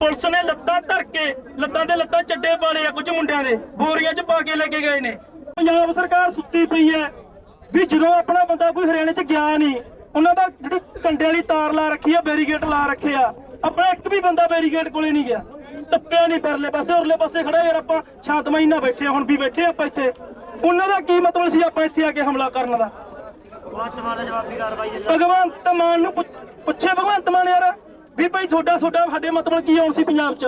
Police ਨੇ ਲੱਤਾਂ ਧਰ ਕੇ ਲੱਤਾਂ ਦੇ ਲੱਤਾਂ ਚੱਡੇ ਪਾਲੇ ਆ ਕੁਝ ਮੁੰਡਿਆਂ ਦੇ ਬੋਰੀਆਂ 'ਚ ਪਾ ਕੇ ਲੈ ਕੇ ਗਏ ਨੇ। ਪੰਜਾਬ ਸਰਕਾਰ ਸੁੱਤੀ ਪਈ ਹੈ ਵੀ ਜਦੋਂ ਆਪਣਾ ਬੰਦਾ ਕੋਈ ਹਰਿਆਣੇ 'ਚ ਗਿਆ ਨਹੀਂ ਉਹਨਾਂ ਦਾ ਜਿਹੜੀ ਕੰਡੇ ਵਾਲੀ ਤਾਰ ਲਾ ਰੱਖੀ ਆ ਬੈਰੀਗੇਟ ਲਾ ਰੱਖੇ ਆ ਆਪਣਾ ਇੱਕ ਵੀ ਬੰਦਾ ਬੈਰੀਗੇਟ ਕੋਲੇ ਨਹੀਂ ਗਿਆ। ਟੱਪਿਆ ਨਹੀਂ ਪਰਲੇ ਪਾਸੇ ਉਰਲੇ ਪਾਸੇ ਖੜਾ ਯਾਰ ਆਪਾਂ ਸ਼ਾਂਤਮਈ ਨਾਲ ਬੈਠੇ ਹੁਣ ਵੀ ਬੈਠੇ ਆਪਾਂ ਇੱਥੇ। ਉਹਨਾਂ ਦਾ ਕੀ ਮਤਲਬ ਸੀ ਆਪਾਂ ਇੱਥੇ ਆ ਕੇ ਹਮਲਾ ਕਰਨ ਦਾ? ਭਗਵੰਤ ਮਾਨ ਨੂੰ ਪੁੱਛੇ ਭਗਵੰਤ ਮਾਨ ਯਾਰ। ਵੀ ਭਾਈ ਤੁਹਾਡਾ ਤੁਹਾਡਾ, ਸਾਡੇ ਮਤਲਬ ਕੀ ਆਉਣ ਸੀ ਪੰਜਾਬ 'ਚ?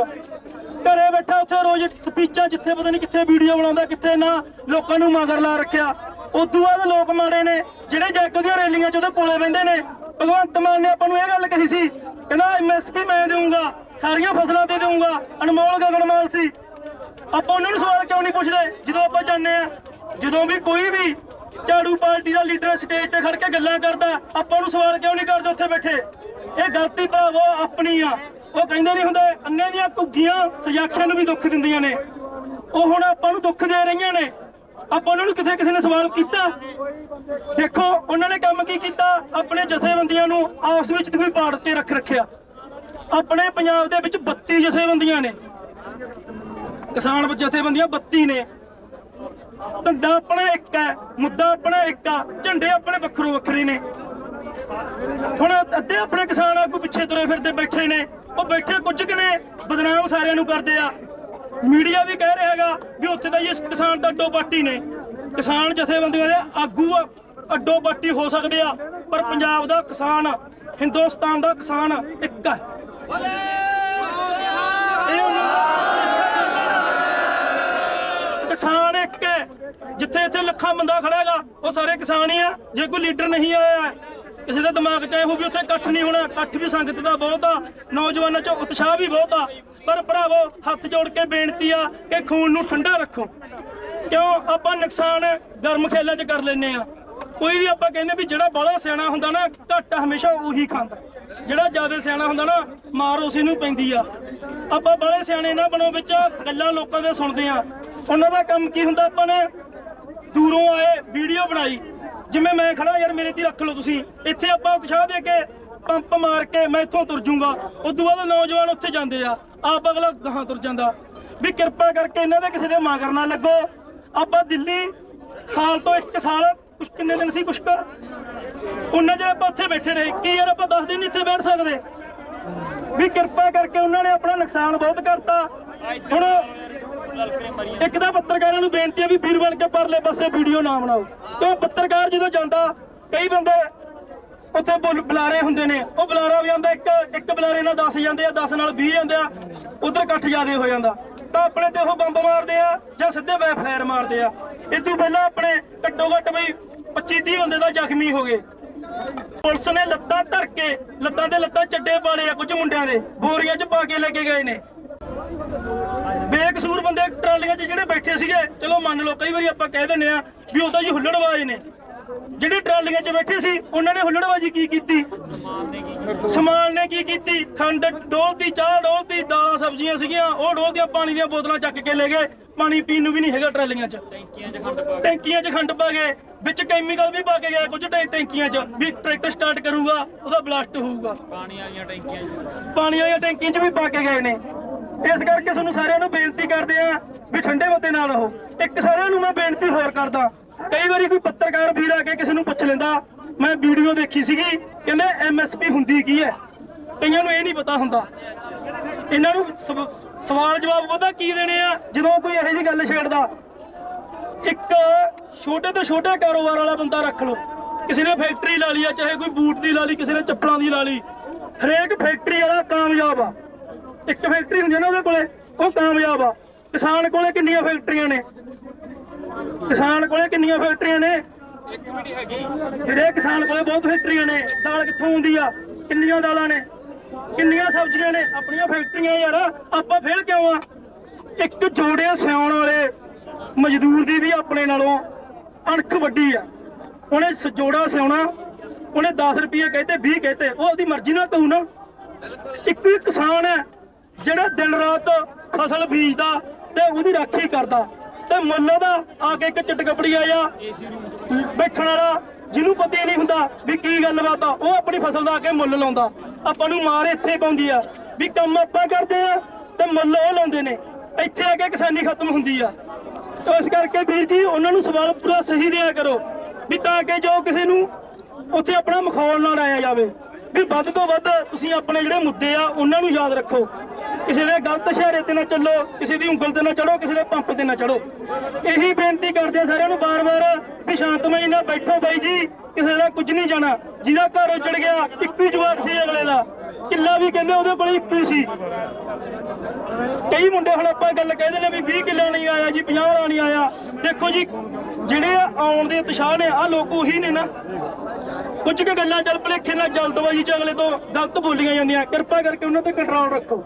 ਘਰੇ ਬੈਠਾ ਉੱਥੇ ਰੋਜ਼ ਸਪੀਚਾਂ ਜਿੱਥੇ ਪਤਾ ਨਹੀਂ ਕਿੱਥੇ ਵੀਡੀਓ ਬਣਾਉਂਦਾ, ਕਿੱਥੇ ਨਾ ਲੋਕਾਂ ਨੂੰ ਮਗਰ ਲਾ ਰੱਖਿਆ। ਉਦੋਂ ਬਾਅਦ ਲੋਕ ਮਾੜੇ ਨੇ, ਜਿਹੜੇ ਜੈਕ ਦੀਆਂ ਰੈਲੀਆਂ 'ਚ ਉਹਦੇ ਕੋਲੇ ਬੈੰਦੇ ਨੇ। ਭਗਵੰਤ ਮਾਨ ਨੇ ਆਪਾਂ ਨੂੰ ਇਹ ਗੱਲ ਕਹੀ ਸੀ, ਕਹਿੰਦਾ ਐਮਐਸਪੀ ਮੈਂ ਦੇਵਾਂਗਾ ਸਾਰੀਆਂ ਫਸਲਾਂ ਤੇ ਦੇਵਾਂਗਾ ਅਨਮੋਲ ਗਗਨਮਾਲ ਸੀ। ਆਪਾਂ ਉਹਨਾਂ ਨੂੰ ਸਵਾਲ ਕਿਉਂ ਨਹੀਂ ਪੁੱਛਦੇ? ਜਦੋਂ ਆਪਾਂ ਜਾਂਦੇ ਆ ਜਦੋਂ ਵੀ ਕੋਈ ਵੀ ਝਾੜੂ ਪਾਰਟੀ ਦਾ ਲੀਡਰ ਸਟੇਜ ਤੇ ਖੜ ਕੇ ਗੱਲਾਂ ਕਰਦਾ, ਆਪਾਂ ਨੂੰ ਸਵਾਲ ਕਿਉਂ ਨਹੀਂ ਕਰਦੇ ਉੱਥੇ ਬੈਠੇ? ਇਹ ਗਲਤੀ ਭਾਵੋ ਆਪਣੀ ਆ। ਉਹ ਕਹਿੰਦੇ ਨਹੀਂ ਹੁੰਦੇ, ਅੰਨੇ ਦੀਆਂ ਘੁੱਗੀਆਂ ਸਜਾਖਿਆਂ ਨੂੰ ਵੀ ਦੁੱਖ ਦਿੰਦੀਆਂ ਨੇ। ਉਹ ਹੁਣ ਆਪਾਂ ਨੂੰ ਦੁੱਖ ਦੇ ਰਹੀਆਂ ਨੇ। ਆਪਾਂ ਉਹਨਾਂ ਨੂੰ ਕਿਥੇ ਕਿਸੇ ਨੇ ਸਵਾਲ ਕੀਤਾ? ਦੇਖੋ, ਉਹਨਾਂ ਨੇ ਕੰਮ ਕੀ ਕੀਤਾ? ਆਪਣੇ ਜਥੇਬੰਦੀਆਂ ਨੂੰ ਆਪਸ ਵਿੱਚ ਕੋਈ ਪਾੜ ਕੇ ਰੱਖ ਰੱਖਿਆ। ਆਪਣੇ ਪੰਜਾਬ ਦੇ ਵਿੱਚ 32 ਜਥੇਬੰਦੀਆਂ ਨੇ। ਕਿਸਾਨ ਜਥੇਬੰਦੀਆਂ 32 ਨੇ। ਧੰਦਾ ਆਪਣਾ ਇੱਕ ਹੈ, ਮੁੱਦਾ ਆਪਣਾ ਇੱਕ ਆ, ਝੰਡੇ ਆਪਣੇ ਵੱਖਰੋ ਵੱਖਰੇ ਨੇ। ਹੁਣ ਅੱਧੇ ਆਪਣੇ ਕਿਸਾਨ ਆਗੂ ਪਿੱਛੇ ਤੁਰੇ ਫਿਰਦੇ ਬੈਠੇ ਨੇ, ਉਹ ਬੈਠੇ ਕੁਝ ਕੁ ਨੇ, ਬਦਨਾਮ ਸਾਰਿਆਂ ਨੂੰ ਕਰਦੇ ਆ। ਮੀਡੀਆ ਵੀ ਕਹਿ ਰਿਹਾ ਹੈਗਾ ਵੀ ਉੱਥੇ ਤਾਂ ਇਹ ਕਿਸਾਨ ਤਾਂ ਅੱਡੋ ਪਾਰਟੀ ਨੇ। ਕਿਸਾਨ ਜਥੇਬੰਦੀਆਂ ਦੇ ਆਗੂ ਅੱਡੋ ਪਾਰਟੀ ਹੋ ਸਕਦੇ ਆ, ਪਰ ਪੰਜਾਬ ਦਾ ਕਿਸਾਨ, ਹਿੰਦੁਸਤਾਨ ਦਾ ਕਿਸਾਨ ਇੱਕ ਹੈ ਕਿਸਾਨ ਇੱਕ ਹੈ। ਜਿੱਥੇ ਇੱਥੇ ਲੱਖਾਂ ਬੰਦਾ ਖੜਾ ਹੈਗਾ, ਉਹ ਸਾਰੇ ਕਿਸਾਨ ਹੀ ਆ। ਜੇ ਕੋਈ ਲੀਡਰ ਨਹੀਂ ਆਇਆ ਕਿਸੇ ਦੇ ਦਿਮਾਗ 'ਚ ਇਹੋ ਵੀ ਉੱਥੇ ਇਕੱਠ ਨਹੀਂ ਹੋਣਾ, ਇਕੱਠ ਵੀ ਸੰਗਤ ਦਾ ਬਹੁਤ ਆ, ਨੌਜਵਾਨਾਂ 'ਚ ਉਤਸ਼ਾਹ ਵੀ ਬਹੁਤ ਆ। ਪਰ ਭਰਾਵੋ, ਹੱਥ ਜੋੜ ਕੇ ਬੇਨਤੀ ਆ ਕਿ ਖੂਨ ਨੂੰ ਠੰਡਾ ਰੱਖੋ। ਕਿਉਂ? ਆਪਾਂ ਨੁਕਸਾਨ ਗਰਮ ਖੇਲਾਂ 'ਚ ਕਰ ਲੈਨੇ ਆ। ਕੋਈ ਵੀ ਆਪਾਂ ਕਹਿੰਦੇ ਵੀ ਜਿਹੜਾ ਬਾਹਲਾ ਸਿਆਣਾ ਹੁੰਦਾ ਨਾ, ਘੱਟ ਹਮੇਸ਼ਾ ਉਹੀ ਖਾਂਦਾ। ਜਿਹੜਾ ਜ਼ਿਆਦਾ ਸਿਆਣਾ ਹੁੰਦਾ ਨਾ, ਮਾਰ ਉਸੇ ਨੂੰ ਪੈਂਦੀ ਆ। ਆਪਾਂ ਬਾਹਲੇ ਸਿਆਣੇ ਨਾ ਬਣੋ ਵਿੱਚ, ਗੱਲਾਂ ਲੋਕਾਂ ਦੇ ਸੁਣਦੇ ਆ। ਉਹਨਾਂ ਦਾ ਕੰਮ ਕੀ ਹੁੰਦਾ? ਆਪਾਂ ਨੇ ਦੂਰੋਂ ਆਏ, ਵੀਡੀਓ ਬਣਾਈ। ਜਿਵੇਂ ਮੈਂ ਖੜਾ ਯਾਰ, ਮੇਰੇ ਤੇ ਰੱਖ ਲਓ ਤੁਸੀਂ। ਇੱਥੇ ਆਪਾਂ ਉਤਸ਼ਾਹ ਦੇ ਕੇ ਪੰਪ ਮਾਰ ਕੇ ਮੈਂ ਇੱਥੋਂ ਤੁਰ ਜਾਊਂਗਾ। ਉਦੋਂ ਬਾਅਦ ਨੌਜਵਾਨ ਉੱਥੇ ਜਾਂਦੇ ਆ। ਆਪ ਅਗਲਾ ਗਾਹਾਂ ਤੁਰ ਜਾਂਦਾ। ਵੀ ਕਿਰਪਾ ਕਰਕੇ ਇਹਨਾਂ ਦੇ ਕਿਸੇ ਦੇ ਮਗਰ ਨਾ ਲੱਗੋ। ਆਪਾਂ ਦਿੱਲੀ ਸਾਲ ਤੋਂ ਇੱਕ ਸਾਲ, ਕੁਛ ਕਿੰਨੇ ਦਿਨ ਸੀ, ਕੁਛ ਕੁ? ਉਹਨਾਂ ਜਿਹੜੇ ਆਪਾਂ ਉੱਥੇ ਬੈਠੇ ਰਹੇ। ਕੀ ਯਾਰ, ਆਪਾਂ 10 ਦਿਨ ਇੱਥੇ ਬੈਠ ਸਕਦੇ? ਵੀ ਕਿਰਪਾ ਕਰਕੇ ਉਹਨਾਂ ਨੇ ਆਪਣਾ ਨੁਕਸਾਨ ਬਹੁਤ ਕਰਤਾ। ਹੁਣ ਇੱਕ ਤਾਂ ਪੱਤਰਕਾਰਾਂ ਨੂੰ ਬੇਨਤੀ ਹੈ ਵੀ ਵੀਰ ਬਣ ਕੇ ਪਰਲੇ ਪਾਸੇ ਵੀਡੀਓ ਨਾ ਬਣਾਓ। ਤੇ ਪੱਤਰਕਾਰ ਜਦੋਂ ਜਾਂਦਾ, ਕਈ ਬੰਦੇ ਉੱਥੇ ਬੁਲਾਰੇ ਹੁੰਦੇ ਨੇ। ਉਹ ਬੁਲਾਰਾ ਵੀ ਆਉਂਦਾ ਇੱਕ ਇੱਕ ਬੁਲਾਰੇ ਨਾਲ 10 ਜਾਂਦੇ ਆ 10 ਨਾਲ 20 ਜਾਂਦੇ ਆ, ਉਧਰ ਇਕੱਠ ਜ਼ਿਆਦੇ ਹੋ ਜਾਂਦਾ। ਤਾਂ ਆਪਣੇ ਤੇ ਉਹ ਬੰਬ ਮਾਰਦੇ ਆ ਜਾਂ ਸਿੱਧੇ ਬੈ ਫਾਇਰ ਮਾਰਦੇ ਆ। ਇਦੋਂ ਪਹਿਲਾਂ ਆਪਣੇ ਘੱਟੋ ਘੱਟ ਬਈ 25 30 ਬੰਦੇ ਦਾ ਜ਼ਖਮੀ ਹੋ ਗਏ। ਪੁਲਿਸ ਨੇ ਲੱਤਾਂ ਧਰ ਕੇ, ਲੱਤਾਂ ਦੇ ਲੱਤਾਂ ਚੱਡੇ ਪਾਲੇ ਆ ਕੁਝ ਮੁੰਡਿਆਂ ਦੇ। ਬੋਰੀਆਂ 'ਚ ਪਾ ਕੇ ਲੈ ਕੇ ਗਏ ਨੇ। ਬੇਕਸੂਰ ਬੰਦੇ ਟਰਾਲੀਆਂ 'ਚ ਜਿਹੜੇ ਬੈਠੇ ਸੀਗੇ ਚਲੋ ਮੰਨ ਲਓ ਕਈ ਵਾਰੀ ਆਪਾਂ ਕਹਿ ਦਿੰਦੇ ਆ ਵੀ ਉਹ ਤਾਂ ਜੀ ਹੁੱਲੜਬਾਜ਼ ਨੇ। ਜਿਹੜੇ ਟਰਾਲੀਆਂ 'ਚ ਬੈਠੇ ਸੀ ਉਹਨਾਂ ਨੇ ਹੁੱਲੜਬਾਜ਼ੀ ਕੀ ਕੀਤੀ? ਸਮਾਨ ਨੇ ਕੀ ਕੀਤੀ? ਖੰਡ ਡੋਲਦੀ ਚਾਹ ਡੋਲਦੀ ਦਾਲਾਂ ਸਬਜ਼ੀਆਂ ਸੀਗੀਆਂ ਉਹ ਡੋਲਦੀਆਂ ਪਾਣੀ ਦੀਆਂ ਬੋਤਲਾਂ ਚੱਕ ਕੇ ਲੈ ਗਏ। ਪਾਣੀ ਪੀਣ ਨੂੰ ਵੀ ਨਹੀਂ ਹੈਗਾ ਟਰਾਲੀਆਂ 'ਚ। ਟੈਂਕੀਆਂ 'ਚ ਖੰਡ ਪਾ ਗਏ ਵਿੱਚ ਕੈਮੀਕਲ ਵੀ ਪਾ ਕੇ ਗਏ ਕੁਝ ਟੈਂਕੀਆਂ 'ਚ ਵੀ ਟਰੈਕਟਰ ਸਟਾਰਟ ਕਰੂਗਾ ਉਹਦਾ ਬਲਾਸਟ ਹੋਊਗਾ। ਪਾਣੀ ਵਾਲੀਆਂ ਟੈਂਕੀਆਂ 'ਚ। ਪਾਣੀ ਵਾਲੀਆਂ ਟੈਂਕੀਆਂ 'ਚ ਵੀ ਪਾ ਕੇ ਗਏ ਨੇ। ਇਸ ਕਰਕੇ ਤੁਹਾਨੂੰ ਸਾਰਿਆਂ ਨੂੰ ਬੇਨਤੀ ਕਰਦੇ ਆ ਵੀ ਠੰਡੇ ਮਤੇ ਨਾਲ ਰਹੋ। ਇੱਕ ਸਾਰਿਆਂ ਨੂੰ ਮੈਂ ਬੇਨਤੀ ਹੋਰ ਕਰਦਾ, ਕਈ ਵਾਰੀ ਕੋਈ ਪੱਤਰਕਾਰ ਵੀਰ ਆ ਕੇ ਕਿਸੇ ਨੂੰ ਪੁੱਛ ਲੈਂਦਾ, ਮੈਂ ਵੀਡੀਓ ਦੇਖੀ ਸੀਗੀ, ਕਹਿੰਦੇ ਐਮਐਸਪੀ ਹੁੰਦੀ ਕੀ ਹੈ? ਕਈਆਂ ਨੂੰ ਇਹ ਨਹੀਂ ਪਤਾ ਹੁੰਦਾ। ਇਹਨਾਂ ਨੂੰ ਸਵਾਲ ਜਵਾਬ ਪਤਾ ਕੀ ਦੇਣੇ ਆ? ਜਦੋਂ ਕੋਈ ਇਹੋ ਜਿਹੀ ਗੱਲ ਛੇੜਦਾ, ਇੱਕ ਛੋਟੇ ਤੋਂ ਛੋਟਾ ਕਾਰੋਬਾਰ ਵਾਲਾ ਬੰਦਾ ਰੱਖ ਲਓ। ਕਿਸੇ ਨੇ ਫੈਕਟਰੀ ਲਾ ਲਈ ਆ, ਚਾਹੇ ਕੋਈ ਬੂਟ ਦੀ ਲਾ ਲਈ, ਕਿਸੇ ਨੇ ਚੱਪਲਾਂ ਦੀ ਲਾ ਲਈ। ਹਰੇਕ ਫੈਕਟਰੀ ਵਾਲਾ ਕਾਮਯਾਬ ਆ। ਇੱਕ ਫੈਕਟਰੀ ਹੁੰਦੀ ਆ ਨਾ ਉਹਦੇ ਕੋਲੇ, ਉਹ ਕਾਮਯਾਬ ਆ। ਕਿਸਾਨ ਕੋਲੇ ਕਿੰਨੀਆਂ ਫੈਕਟਰੀਆਂ ਨੇ? ਕਿਸਾਨ ਕੋਲੇ ਕਿੰਨੀਆਂ ਫੈਕਟਰੀਆਂ ਨੇ? ਇੱਕ ਵੀ ਨਹੀਂ ਹੈਗੀ ਜਿਹੜੇ ਕਿਸਾਨ ਕੋਲੇ ਬਹੁਤ ਫੈਕਟਰੀਆਂ ਨੇ, ਦਾਲ ਕਿੱਥੋਂ ਆਉਂਦੀ ਆ? ਕਿੰਨੀਆਂ ਦਾਲਾਂ ਨੇ? ਕਿੰਨੀਆਂ ਸਬਜ਼ੀਆਂ ਨੇ? ਆਪਣੀਆਂ ਫੈਕਟਰੀਆਂ ਯਾਰ, ਆਪਾਂ ਫੇਲ ਕਿਉਂ ਆ? ਇੱਕ ਜੋੜੇ ਸਿਆਉਣ ਵਾਲੇ ਮਜ਼ਦੂਰ ਦੀ ਵੀ ਆਪਣੇ ਨਾਲੋਂ ਅਣਖ ਵੱਡੀ ਆ। ਉਹਨੇ ਸ- ਜੋੜਾ ਸਿਆਉਣਾ, ਉਹਨੇ 10 ਰੁਪਏ ਕਹਤੇ 20 ਕਹਤੇ, ਉਹ ਉਹਦੀ ਮਰਜ਼ੀ ਨਾਲ ਕਹੂ ਨਾ। ਇੱਕ ਕਿਸਾਨ ਹੈ ਜਿਹੜਾ ਦਿਨ ਰਾਤ ਫਸਲ ਬੀਜਦਾ ਤੇ ਉਹਦੀ ਰਾਖੀ ਕਰਦਾ ਤੇ ਮੁੱਲ ਦਾ ਆ ਕੇ ਇੱਕ ਚਟਕਪੜੀ ਆਇਆ, ਬੈਠਣ ਵਾਲਾ, ਜਿਹਨੂੰ ਪਤਾ ਹੀ ਨਹੀਂ ਹੁੰਦਾ ਵੀ ਕੀ ਗੱਲਬਾਤ ਆ, ਉਹ ਆਪਣੀ ਫਸਲ ਦਾ ਆ ਕੇ ਮੁੱਲ ਲਾਉਂਦਾ। ਆਪਾਂ ਨੂੰ ਮਾਰ ਇੱਥੇ ਪਾਉਂਦੀ ਆ ਵੀ ਕੰਮ ਆਪਾਂ ਕਰਦੇ ਆ ਤੇ ਮੁੱਲ ਉਹ ਲਾਉਂਦੇ ਨੇ। ਇੱਥੇ ਆ ਕੇ ਕਿਸਾਨੀ ਖਤਮ ਹੁੰਦੀ ਆ। ਤਾਂ ਇਸ ਕਰਕੇ ਵੀਰ ਜੀ, ਉਹਨਾਂ ਨੂੰ ਸਵਾਲ ਪੂਰਾ ਸਹੀ ਦਿਆ ਕਰੋ ਵੀ ਤਾਂ ਕਿ ਜੋ ਕਿਸੇ ਨੂੰ ਉੱਥੇ ਆਪਣਾ ਮਖੌਲ ਨਾ ਲਾਇਆ ਜਾਵੇ। ਵੀ ਵੱਧ ਤੋਂ ਵੱਧ ਤੁਸੀਂ ਆਪਣੇ ਜਿਹੜੇ ਮੁੱਦੇ ਆ, ਉਹਨਾਂ ਨੂੰ ਯਾਦ ਰੱਖੋ। ਕਿਸੇ ਦੇ ਗਲਤ ਸ਼ਹਿਰੇ ਤੇ ਨਾ ਚੱਲੋ, ਕਿਸੇ ਦੀ ਉਂਗਲ ਤੇ ਨਾ ਚੜੋ, ਕਿਸੇ ਦੇ ਪੰਪ ਤੇ ਨਾ ਚੜੋ। ਇਹੀ ਬੇਨਤੀ ਕਰਦੇ ਸਾਰਿਆਂ ਨੂੰ ਬਾਰ-ਬਾਰ ਵੀ ਸ਼ਾਂਤਮਈ ਨਾਲ ਬੈਠੋ ਬਾਈ ਜੀ, ਕਿਸੇ ਦਾ ਕੁਝ ਨਹੀਂ ਜਾਣਾ। ਜਿਹਦਾ ਘਰ ਉੱਜੜ ਗਿਆ, ਇੱਕੋ ਜਵਾਕ ਸੀ ਅਗਲੇ ਦਾ। ਕਿੱਲਾ ਵੀ ਕਹਿੰਦੇ ਉਹਦੇ ਕੋਲ ਇੱਕੋ ਸੀ। ਕਈ ਮੁੰਡੇ ਹੁਣ ਆਪਾਂ ਗੱਲ ਕਹਿੰਦੇ ਨੇ ਵੀ 20 ਕਿੱਲਾ ਨਹੀਂ ਆਇਆ ਜੀ 50 ਵਾਲਾ ਨਹੀਂ ਆਇਆ। ਦੇਖੋ ਜੀ, ਜਿਹੜੇ ਆਉਣ ਦੇ ਉਤਸ਼ਾਹ ਨੇ ਆ ਲੋਕ ਉਹੀ ਨੇ ਨਾ। ਕੁਝ ਕੁ ਗੱਲਾਂ ਚੱਲ ਭਲੇਖੇ ਨਾਲ ਜਲਦਬਾਜ਼ੀ ਚ ਅਗਲੇ ਤੋਂ ਗਲਤ ਬੋਲੀਆਂ ਜਾਂਦੀਆਂ। ਕਿਰਪਾ ਕਰਕੇ ਉਹਨਾਂ ਤੇ ਕੰਟਰੋਲ ਰੱਖੋ।